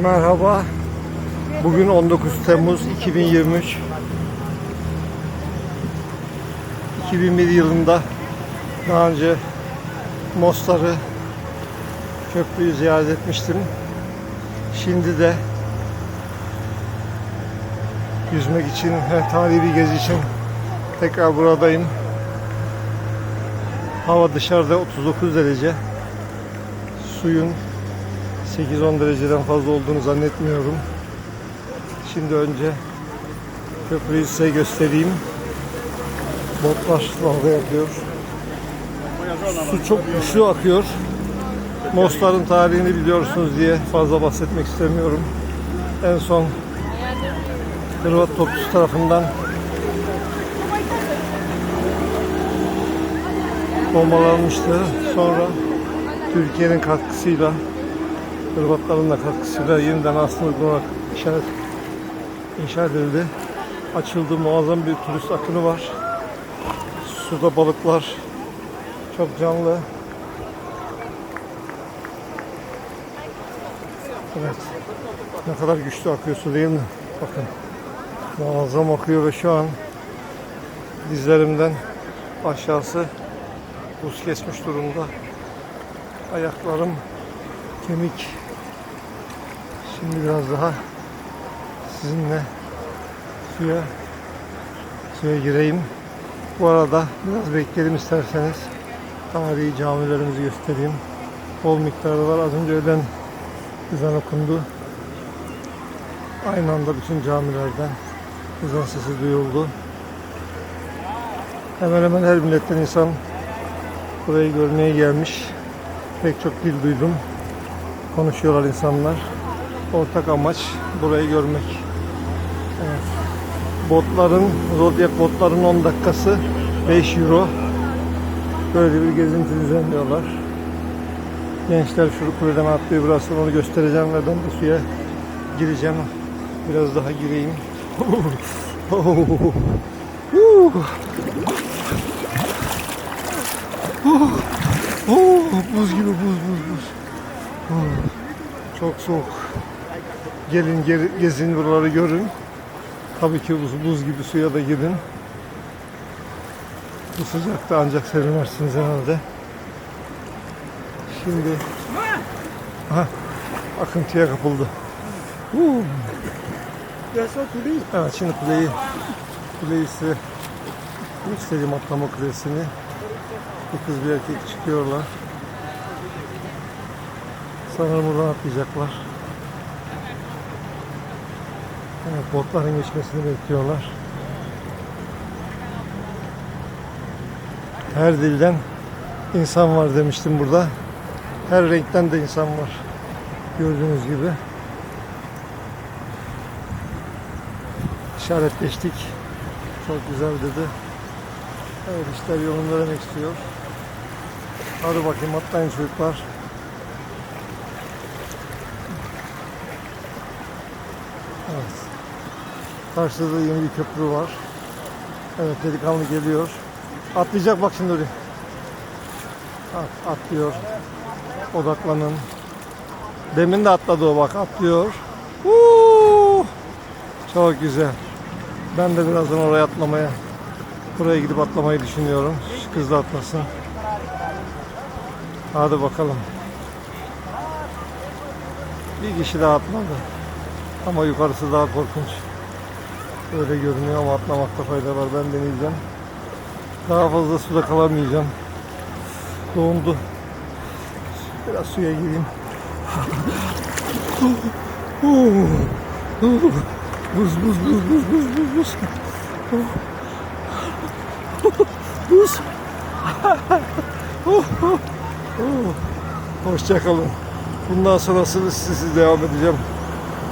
Merhaba. Bugün 19 Temmuz 2023. 2001 yılında daha önce Mostar'ı köprüyü ziyaret etmiştim. Şimdi de yüzmek için tarihi bir gezi için tekrar buradayım. Hava dışarıda 39 derece. Suyun 8-10 dereceden fazla olduğunu zannetmiyorum. Şimdi önce köprüyü size göstereyim. Botlar dalga yapıyor. Su çok güçlü akıyor. Mostar'ın tarihini biliyorsunuz diye fazla bahsetmek istemiyorum. En son Hırvat topçusu tarafından bombalanmıştı. Sonra Türkiye'nin katkısıyla Hırvatların da katkısıyla yeniden aslında olarak işaret inşa edildi. Açıldı muazzam bir turist akını var. Suda balıklar çok canlı. Evet. Ne kadar güçlü akıyor su değil mi? Bakın. Muazzam akıyor ve şu an dizlerimden aşağısı buz kesmiş durumda. Ayaklarım kemik. Şimdi biraz daha sizinle suya suya gireyim. Bu arada biraz bekleyelim isterseniz. Tarihi camilerimizi göstereyim. Bol miktarda var. Az önce öğlen ezan okundu. Aynı anda bütün camilerden ezan sesi duyuldu. Hemen hemen her milletten insan burayı görmeye gelmiş. Pek çok dil duydum. Konuşuyorlar insanlar. Ortak amaç burayı görmek. Evet. Botların, Zodiac botların 10 dakikası 5 euro. Böyle bir gezinti düzenliyorlar. Gençler şu kuleden atlıyor biraz sonra onu göstereceğim ve ben de suya gireceğim. Biraz daha gireyim. Oh, buz gibi buz buz buz. Oh, çok soğuk. Gelin gezin buraları görün. Tabii ki buz, buz gibi suya da girin. Bu sıcakta ancak serinlersiniz herhalde. Şimdi Aha, akıntıya kapıldı. Huu. Evet şimdi kuleyi kuleyi size göstereyim atlama kulesini. Bir kız bir erkek çıkıyorlar. Sanırım buradan atlayacaklar. Evet, botların geçmesini bekliyorlar. Her dilden insan var demiştim burada. Her renkten de insan var. Gördüğünüz gibi. İşaretleştik. Çok güzel dedi. Evet işler yolunda demek istiyor. Hadi bakayım atlayın çocuklar. Evet. Karşıda da yeni bir köprü var. Evet delikanlı geliyor. Atlayacak bak şimdi oraya. At, atlıyor. Odaklanın. Demin de atladı o bak atlıyor. Huu! Çok güzel. Ben de birazdan oraya atlamaya, buraya gidip atlamayı düşünüyorum. Şu kız da atlasın. Hadi bakalım. Bir kişi daha atladı. Ama yukarısı daha korkunç. Öyle görünüyor ama atlamakta fayda var. Ben deneyeceğim. Daha fazla suda kalamayacağım. Dondu. Biraz suya gireyim. Buz buz buz buz buz buz buz. Buz. Hoşçakalın. Bundan sonrasını siz devam edeceğim.